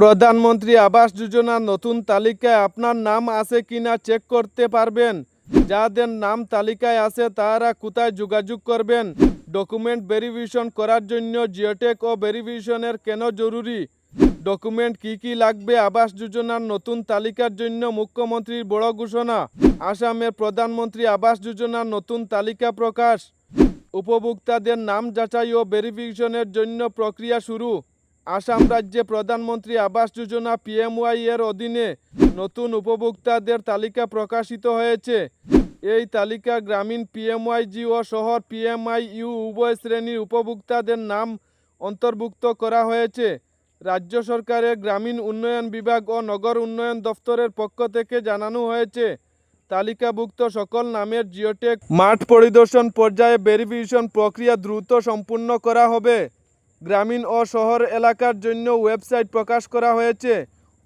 প্রধানমন্ত্রী আবাস যোজনার নতুন তালিকায় আপনার নাম আছে কিনা চেক করতে পারবেন। যাদের নাম তালিকায় আছে তারা কোথায় যোগাযোগ করবেন? ডকুমেন্ট ভেরিফিকেশন করার জন্য জিওটেক ও ভেরিফিকেশনের কেন জরুরি? ডকুমেন্ট কি কি লাগবে আবাস যোজনার নতুন তালিকার জন্য মুখ্যমন্ত্রীর বড় ঘোষণা? আসামের প্রধানমন্ত্রী আবাস যোজনার নতুন তালিকা প্রকাশ? উপভোক্তাদের নাম যাচাই ও ভেরিফিকেশনের জন্য প্রক্রিয়া শুরু। আসাম রাজ্যে প্রধানমন্ত্রী আবাস যোজনা পিএমওয়াই এর অধীনে নতুন উপভোক্তাদের তালিকা প্রকাশিত হয়েছে। এই তালিকা গ্রামীণ পিএমওয়াইজি ও শহর পিএমআই ইউ উভয় শ্রেণির উপভোক্তাদের নাম অন্তর্ভুক্ত করা হয়েছে। রাজ্য সরকারের গ্রামীণ উন্নয়ন বিভাগ ও নগর উন্নয়ন দফতরের পক্ষ থেকে জানানো হয়েছে, তালিকাভুক্ত সকল নামের জিওটেক মাঠ পরিদর্শন পর্যায়ে ভেরিফিকেশন প্রক্রিয়া দ্রুত সম্পূর্ণ করা হবে। গ্রামীণ ও শহর এলাকার জন্য ওয়েবসাইট প্রকাশ করা হয়েছে।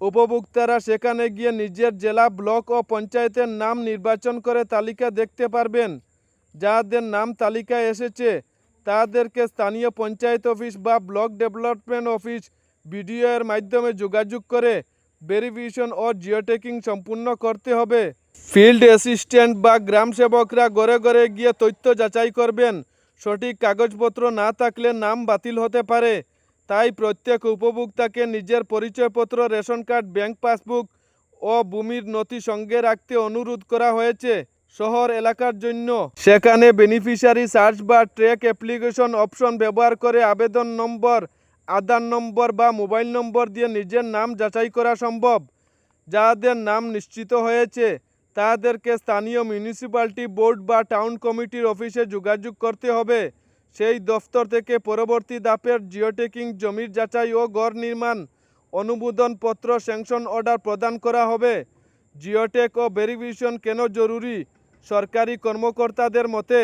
উপভোক্তারা সেখানে গিয়ে নিজের জেলা, ব্লক ও পঞ্চায়েতের নাম নির্বাচন করে তালিকা দেখতে পারবেন। যাদের নাম তালিকায় এসেছে, তাদেরকে স্থানীয় পঞ্চায়েত অফিস বা ব্লক ডেভেলপমেন্ট অফিস বিডিও এর মাধ্যমে যোগাযোগ করে ভেরিফিকেশন ও জিওটেকিং সম্পূর্ণ করতে হবে। ফিল্ড অ্যাসিস্ট্যান্ট বা গ্রাম সেবকরা ঘরে ঘরে গিয়ে তথ্য যাচাই করবেন। সঠিক কাগজপত্র না থাকলে নাম বাতিল হতে পারে। তাই প্রত্যেক উপভোক্তাকে নিজের পরিচয়পত্র, রেশন কার্ড, ব্যাংক পাসবুক ও ভূমির নথি সঙ্গে রাখতে অনুরোধ করা হয়েছে শহর এলাকার জন্য। সেখানে বেনিফিশিয়ারি সার্চ বা ট্র্যাক অ্যাপ্লিকেশন অপশন ব্যবহার করে আবেদন নম্বর, আধার নম্বর বা মোবাইল নম্বর দিয়ে নিজের নাম যাচাই করা সম্ভব, যাদের নাম নিশ্চিত হয়েছে। তাদেরকে স্থানীয় মিউনিসিপ্যালিটি বোর্ড বা টাউন কমিটির অফিসে যোগাযোগ করতে হবে। সেই দফতর থেকে পরবর্তী ধাপের জিওটেকিং জমির যাচাই ও গড় নির্মাণ অনুমোদন পত্র স্যাংশন অর্ডার প্রদান করা হবে। জিওটেক ও ভেরিফিকেশন কেন জরুরি? সরকারি কর্মকর্তাদের মতে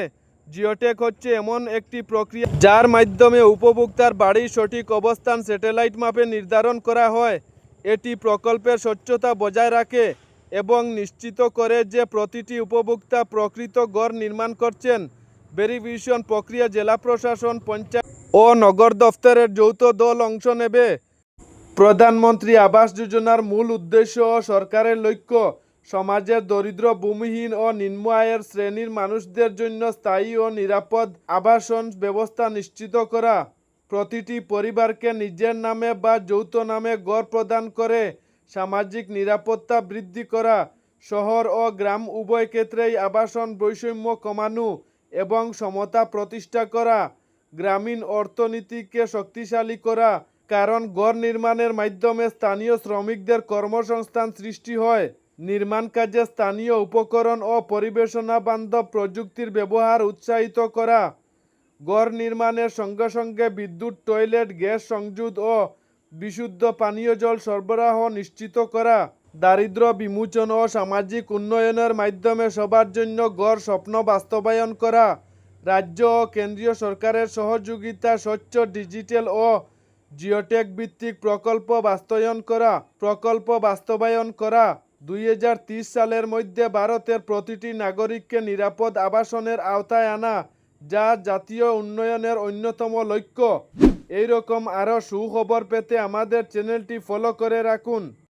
জিওটেক হচ্ছে এমন একটি প্রক্রিয়া যার মাধ্যমে উপভোক্তার বাড়ির সঠিক অবস্থান স্যাটেলাইট মাপে নির্ধারণ করা হয়। এটি প্রকল্পের স্বচ্ছতা বজায় রাখে। এবং নিশ্চিত করে যে প্রতিটি উপভোক্তা প্রকৃত গড় নির্মাণ করছেন। ভেরিফিকেশন প্রক্রিয়া জেলা প্রশাসন, পঞ্চায়েত ও নগর দফতরের যৌথ দল অংশ নেবে। প্রধানমন্ত্রী আবাস যোজনার মূল উদ্দেশ্য ও সরকারের লক্ষ্য, সমাজের দরিদ্র, ভূমিহীন ও নিম্ন আয়ের শ্রেণির মানুষদের জন্য স্থায়ী ও নিরাপদ আবাসন ব্যবস্থা নিশ্চিত করা। প্রতিটি পরিবারকে নিজের নামে বা যৌথ নামে গড় প্রদান করে সামাজিক নিরাপত্তা বৃদ্ধি করা, শহর ও গ্রাম উভয় ক্ষেত্রেই আবাসন বৈষম্য কমানো এবং সমতা প্রতিষ্ঠা করা, গ্রামীণ অর্থনীতিকে শক্তিশালী করা, কারণ গড় নির্মাণের মাধ্যমে স্থানীয় শ্রমিকদের কর্মসংস্থান সৃষ্টি হয়। নির্মাণ কাজে স্থানীয় উপকরণ ও পরিবেশনা বান্ধব প্রযুক্তির ব্যবহার উৎসাহিত করা গড় নির্মাণের সঙ্গে সঙ্গে বিদ্যুৎ, টয়লেট, গ্যাস সংযোগ ও বিশুদ্ধ পানীয় জল সরবরাহ নিশ্চিত করা, দারিদ্র বিমোচন ও সামাজিক উন্নয়নের মাধ্যমে সবার জন্য গড় স্বপ্ন বাস্তবায়ন করা, রাজ্য ও কেন্দ্রীয় সরকারের সহযোগিতা স্বচ্ছ ডিজিটাল ও জিওটেক ভিত্তিক প্রকল্প বাস্তবায়ন করা, প্রকল্প বাস্তবায়ন করা, দুই হাজার ত্রিশ সালের মধ্যে ভারতের প্রতিটি নাগরিককে নিরাপদ আবাসনের আওতায় আনা, যা জাতীয় উন্নয়নের অন্যতম লক্ষ্য। এইরকম আরও সুখবর পেতে আমাদের চ্যানেলটি ফলো করে রাখুন।